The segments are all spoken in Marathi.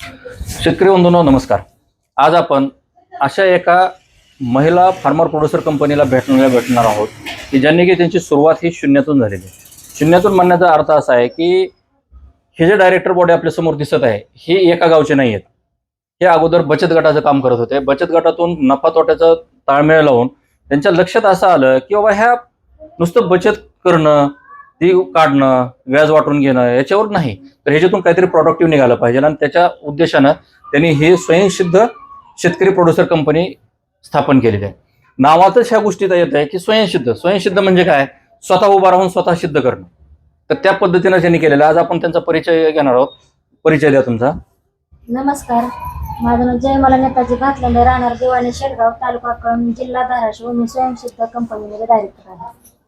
शेतकरी बंधूंनो नमस्कार. आज आपण अशा एका महिला फार्मर प्रोड्युसर कंपनीला भेटण्याला भेटणार आहोत की ज्यांनी की त्यांची सुरुवात ही शून्यातून झालेली आहे. शून्यातून म्हणण्याचा अर्थ असा आहे की हे जे डायरेक्टर बॉडी आपल्यासमोर दिसत आहे हे एका गावचे नाही आहेत. हे अगोदर बचत गटाचं काम करत होते. बचत गटातून नफा तोट्याचा ताळमेळ लावून त्यांच्या लक्षात असं आलं की बाबा ह्या नुसतं बचत करणं ती काढणं व्याज वाटून घेणं याच्यावर नाही. तर ह्याच्यातून काहीतरी प्रॉडक्टिव्ह निघालं पाहिजे आणि त्याच्या उद्देशानं त्यांनी हे स्वयंसिद्ध शेतकरी प्रोड्युसर कंपनी स्थापन केलेली आहे. नावातच ह्या गोष्टीत येत आहे की स्वयंसिद्ध. स्वयंसिद्ध म्हणजे काय? स्वतः उभा राहून स्वतः सिद्ध करणं. तर त्या पद्धतीनं त्यांनी केलेलं आज आपण त्यांचा परिचय घेणार आहोत. परिचय द्या तुमचा. नमस्कार. माझं नाव जयमाला नेताजी घातलेलं राहणार दिवाणी शेडगाव तालुका जिल्हा धाराशिव. मी स्वयंसिद्ध कंपनीमध्ये डायरेक्टर आहे.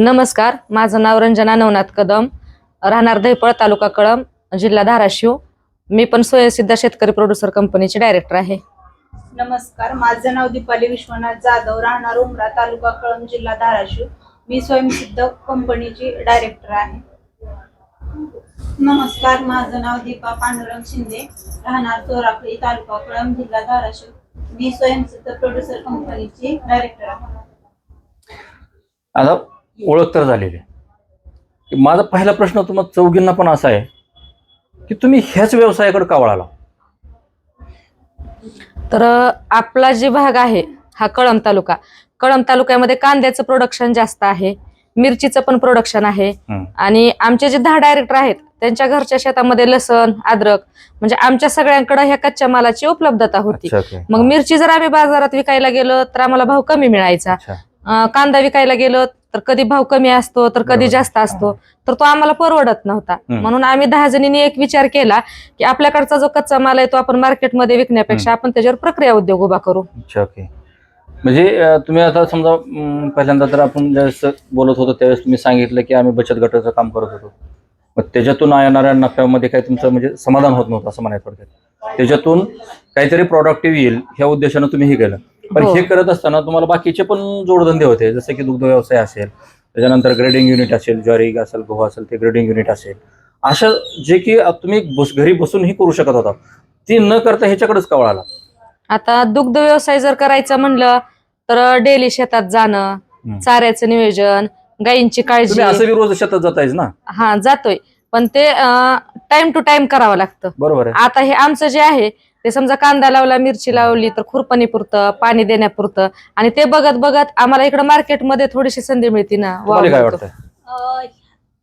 नमस्कार माझं नाव रंजना नवनाथ कदम राहणार दहिपळ तालुका कळंब जिल्हा धाराशिव. मी पण स्वयंसिद्ध शेतकरी प्रोड्युसर कंपनीची डायरेक्टर आहे. नमस्कार माझं नाव दीपाली विश्वनाथ जाधव राहणार उमरा तालुका कळंब जिल्हा धाराशिव. मी स्वयंसिद्ध कंपनीची डायरेक्टर आहे. नमस्कार माझं नाव दीपा पांडुरंग शिंदे राहणार चोराखळी तालुका कळंब जिल्हा धाराशिव. मी स्वयंसिद्ध प्रोड्युसर कंपनीची डायरेक्टर आहे. आता ओळख तर झालेली आहे. माझा पहिला प्रश्न तुम्हाला चौघींना पण असा आहे की तुम्ही ह्याच व्यवसायाकडे का वळाला? तर आपला जे भाग आहे हा कळंब तालुका. कळंब तालुक्यामध्ये कांद्याचं प्रोडक्शन जास्त आहे मिरचीचं पण प्रोडक्शन आहे. आणि आमचे जे दहा डायरेक्टर आहेत त्यांच्या घरच्या शेतामध्ये लसण अद्रक म्हणजे आमच्या सगळ्यांकडे ह्या कच्च्या मालाची उपलब्धता होती. मग मिरची जर आम्ही बाजारात विकायला गेलो तर आम्हाला भाव कमी मिळायचा. कांदा विकायला गेलो तर कधी भाव कमी असतो तर. कधी जास्त असतो तर तो आम्हाला परवडत नव्हता. म्हणून आम्ही दहा जणींनी एक विचार केला की आपल्याकडचा जो कच्चा माल आहे तो आपण मार्केटमध्ये विकण्यापेक्षा आपण त्याच्यावर प्रक्रिया उद्योग उभा करू. म्हणजे तुम्ही आता समजा पहिल्यांदा तर आपण ज्यावेळेस बोलत होतो त्यावेळेस तुम्ही सांगितलं की आम्ही बचत गटाचं काम करत होतो. मग त्याच्यातून येणाऱ्या नफ्यामध्ये काही तुमचं म्हणजे समाधान होत नव्हतं असं म्हणायचं थोडक्यात. त्याच्यातून काहीतरी प्रोडक्टिव्ह येईल ह्या उद्देशानं तुम्ही हे केलं. पण हो. हे करत असताना तुम्हाला बाकीचे पण जोडधंदे होते जसे की दुग्ध व्यवसाय असेल त्याच्यानंतर ग्रेडिंग युनिट असेल ज्वारी असेल गहू असेल ते ग्रेडिंग युनिट असेल. अशा जे की तुम्ही बस घरी बसूनही करू शकत होता ती न करता ह्याच्याकडेच का वळाला आता दुग्ध व्यवसाय जर करायचा म्हणलं तर डेली शेतात जाणं. चाऱ्याचं नियोजन गायींची काळजी. असं रोज शेतात जातायच ना? हा जातोय. पण ते टाइम टू टाइम करावं लागतं. बरोबर आता हे आमचं जे आहे ते समजा कांदा लावला मिरची लावली तर खुरपणी पुरतं पाणी देण्यापुरतं. आणि ते बघत बघत आम्हाला इकडे मार्केटमध्ये थोडीशी संधी मिळते ना. तुम्हाला काय वाव वाटतं अं,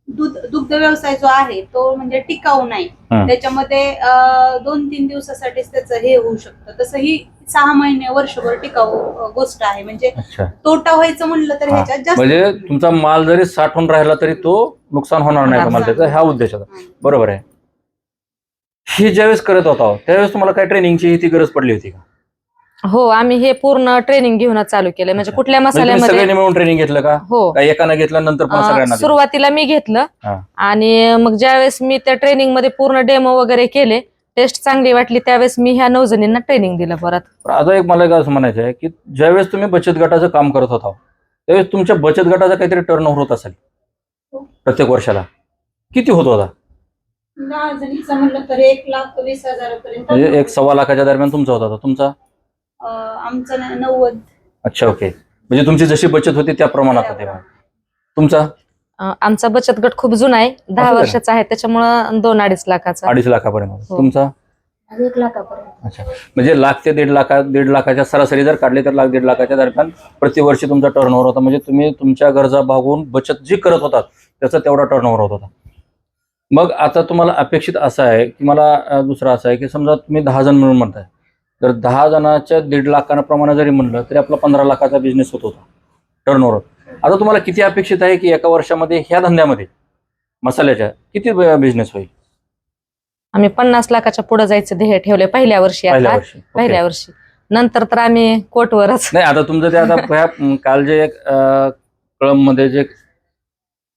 दूध दुग्ध व्यवसाय जो आहे तो म्हणजे टिकाऊ नाही. हं. त्याच्यामध्ये अं, दोन तीन दिवसासाठीच त्याचं हे होऊ शकतं. तसं ही सहा महिने वर्षभर टिकाऊ अं, गोष्ट आहे. म्हणजे अच्छा. तोटा व्हायचं म्हणलं तर हा. ह्याच्यात जास्त म्हणजे तुमचा माल जरी साठवून राहिला तरी तो नुकसान होणार नाही तुम्हाला. त्याचा? ह्या उद्देशाचा हं. बरोबर आहे. ही ज्यावेळेस करत होता त्यावेळेस तुम्हाला काय ट्रेनिंगची ती गरज पडली होती का? हो आम्ही हे पूर्ण ट्रेनिंग घेऊनच चालू केलंय म्हणजे. कुठल्या म्हणजे तुम्ही मसाल्यामध्ये सगळ्यांनी मिळून ट्रेनिंग घेतलं का? हो. का एकानं घेतलं नंतर पण अं, सगळ्यांना दिलं? सुरुवातीला मी घेतलं. हा. आणि मग ज्यावेळेस मी त्या ट्रेनिंगमध्ये पूर्ण डेमो वगैरे केले टेस्ट चांगली वाटली त्यावेळेस मी ह्या नऊ जणींना ट्रेनिंग दिलं परत. पण आता एक मला एक असं म्हणायचं आहे की ज्यावेळेस तुम्ही बचत गटाचं काम करत होता त्यावेळेस तुमच्या बचत गटाचा काहीतरी टर्न होत असेल प्रत्येक वर्षाला. किती होत होता? दहा जणीचं म्हणलं तर एक लाख वीस हजारापर्यंत. म्हणजे एक सव्वा लाखाच्या दरम्यान तुमचा होता तुमचा? अं, आमचं ना- नव्वद. अच्छा ओके. म्हणजे तुमची जशी बचत होती त्या प्रमाणात होते मग. तुमचा? अं, आमचा बचत गट खूप जुना आहे. दहा असं आहे का? वर्षाचा आहे त्याच्यामुळं दोन अडीच लाखाचा. अडीच लाखापर्यंत. हो. तुमचा? आज एक लाखापर्यंत. अच्छा. म्हणजे लाख ते दीड लाखा दीड लाखाच्या सरासरी जर काढले तर लाख दीड लाखाच्या दरम्यान प्रतिवर्षी तुमचा टर्नओव्हर होता. म्हणजे तुम्ही तुमच्या गरजा भागवून बचत जी करत होतात त्याचा तेवढा टर्नओव्हर होत होता. मग आता तुम्हाला अपेक्षित असं आहे की मला दुसरं असं आहे की समजा तुम्ही दहा जण मिळून म्हणताय. तर दहा जणाच्या दीड लाखाप्रमाणे जरी म्हणलं तरी आपला पंधरा लाखाचा बिझनेस होत होता. टर्नओव्हर आता तुम्हाला किती अपेक्षित आहे की एका वर्षामध्ये ह्या धंद्यामध्ये मसाल्याच्या किती बिझनेस होईल? आम्ही पन्नास लाखाच्या पुढे जायचं ध्येय ठेवले पहिल्या वर्षी पहिल्या आता वर्षी. Okay. पहिल्या वर्षी. नंतर तर आम्ही कोटवरच. नाही आता तुमचं ते आता काल जे एक कळममध्ये जे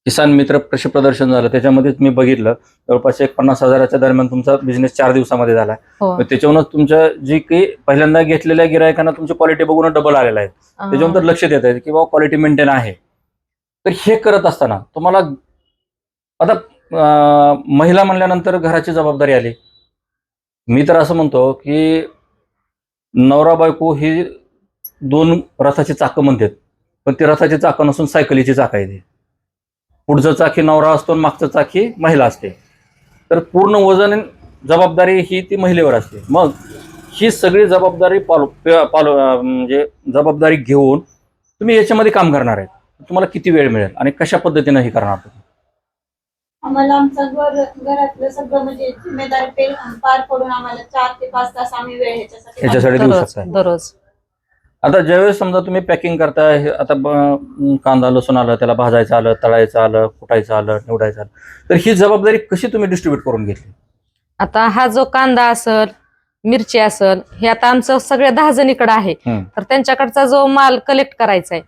किसान मित्र कृषी प्रदर्शन झालं त्याच्यामध्ये मी बघितलं. जवळपास एक पन्नास हजाराच्या दरम्यान तुमचा बिझनेस चार दिवसामध्ये झाला. हो. मग त्याच्यावरूनच तुमच्या जी काही पहिल्यांदा घेतलेल्या गिरायकांना तुमची क्वालिटी बघून डबल आलेला आहे. त्याच्यावरून तर अं, लक्ष देत आहे की बाबा क्वालिटी मेंटेन आहे. तर हे करत असताना तुम्हाला आता महिला म्हणल्यानंतर घराची जबाबदारी आली. मी तर असं म्हणतो की नवरा बायको ही दोन रथाची चाकं म्हणतात. पण ती रथाची चाकं नसून सायकलीची चाकं आहे ती पुढचं चाकी नवरा असतो आणि मागचं चाकी महिला असते. तर पूर्ण वजन आणि जबाबदारी ही ती महिलेवर असते. मग ही सगळी जबाबदारी पालो पालो म्हणजे जबाबदारी घेऊन तुम्ही याच्यामध्ये काम करणार आहेत. तुम्हाला किती वेळ मिळेल आणि कशा पद्धतीनं हे करणार तुम्ही? आम्हाला आमचं घर घरातलं सगळं म्हणजे जिम्मेदारी पे पार पडून आम्हाला चार ते पाच तास आम्ही वेळ ह्याच्यासाठी ह्याच्यासाठी देऊ दररोज. आता ज्यावेळेस समजा तुम्ही पॅकिंग करताय हे आता कांदा लसूण आलं त्याला भाजायचं आलं तळायचं आलं कुटायचं आलं निवडायचं आलं तर ही जबाबदारी कशी तुम्ही डिस्ट्रीब्यूट करून घेतली? आता हा जो कांदा असल मिरची असल हे आता आमचं सगळ्या दहा जणीकडे आहे. हम्म. तर त्यांच्याकडचा जो माल कलेक्ट करायचा आहे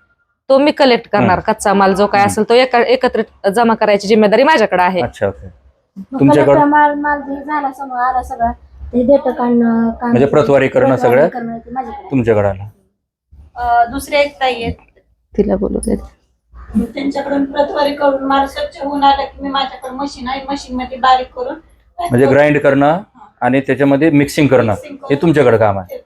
तो मी कलेक्ट करणार. कच्चा माल जो काय. असेल तो एका एकत्रित जमा करायची जिम्मेदारी माझ्याकडे आहे. अच्छा ओके. मग तुमच्याकडं- माल माल जे झाला समोर आला सगळा ते देतं काढणं काम- म्हणजे प्रतवारी करणं सगळं? माझ्याकडे तुमच्याकडे आलं. दुसरे एक ताई आहेत. तिला बोलू दे. त्यांच्याकडून प्रतवारी करून माल स्वच्छ होऊन आला की मी माझ्याकडे मशीन आहे मशीन मध्ये बारीक करून म्हणजे ग्राइंड करणं आणि त्याच्यामध्ये मिक्सिंग करणं हे तुमच्याकडे काम आहे.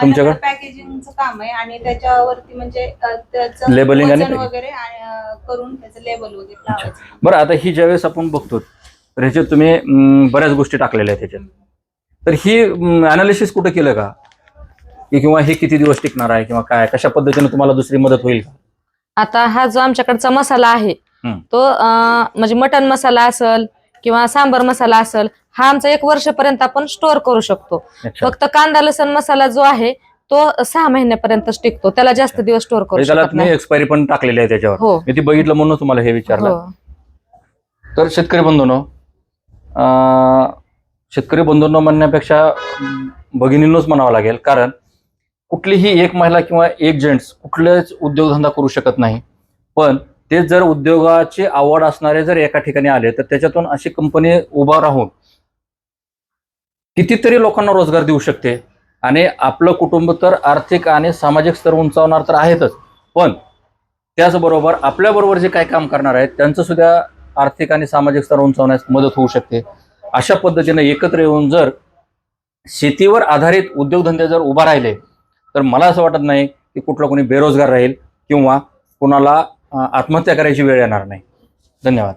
तुमच्याकडे? पॅकेजिंगचं काम आहे आणि त्याच्यावरती म्हणजे त्याचं Labeling आणि वजन. वगैरे अं, करून त्याचं लेबल वगैरे लावायचं. बरं आता ही ज्यावेळेस आपण बघतो तर ह्याच्यात तुम्ही अं, बऱ्याच गोष्टी टाकलेल्या आहेत त्याच्यात तर ही अनालिसिस कुठं केलं की? किंवा हे किती दिवस टिकणार आहे किंवा काय कशा पद्धतीने तुम्हाला दुसरी मदत होईल? का आता हा जो आमच्याकडचा मसाला आहे. तो म्हणजे मटन मसाला असल किंवा सांबर मसाला असल हा आमचा एक वर्षपर्यंत आपण स्टोअर करू शकतो. फक्त कांदा लसण मसाला जो आहे तो सहा महिन्यापर्यंत टिकतो. त्याला जास्त दिवस स्टोअर करू म्हणजे त्याला शकत तुम्ही एक्सपायरी पण टाकलेली आहे त्याच्यावर. हो. मी ती बघितलं म्हणून तुम्हाला हे विचारलं. हो. तर शेतकरी बंधूंनो शेतकरी बंधूंनो म्हणण्यापेक्षा भगिनींनोच म्हणावं लागेल. कारण कुठलीही एक महिला किंवा एक जेंट्स कुठलाच उद्योगधंदा करू शकत नाही. पण ते जर उद्योगाची आवड असणारे जर एका ठिकाणी आले तर त्याच्यातून अशी कंपनी उभा राहून कितीतरी लोकांना रोजगार देऊ शकते. आणि आपलं कुटुंब तर आर्थिक आणि सामाजिक स्तर उंचावणार तर आहेतच. पण त्याचबरोबर आपल्याबरोबर जे काय काम करणार आहेत त्यांचं सुद्धा आर्थिक आणि सामाजिक स्तर उंचावण्यास मदत होऊ शकते. अशा पद्धतीने एकत्र येऊन जर शेतीवर आधारित उद्योगधंदे जर उभा राहिले तर मला असं वाटत नाही की कुठला कोणी बेरोजगार राहील किंवा कोणाला आत्महत्या करायची वेळ येणार नाही. धन्यवाद.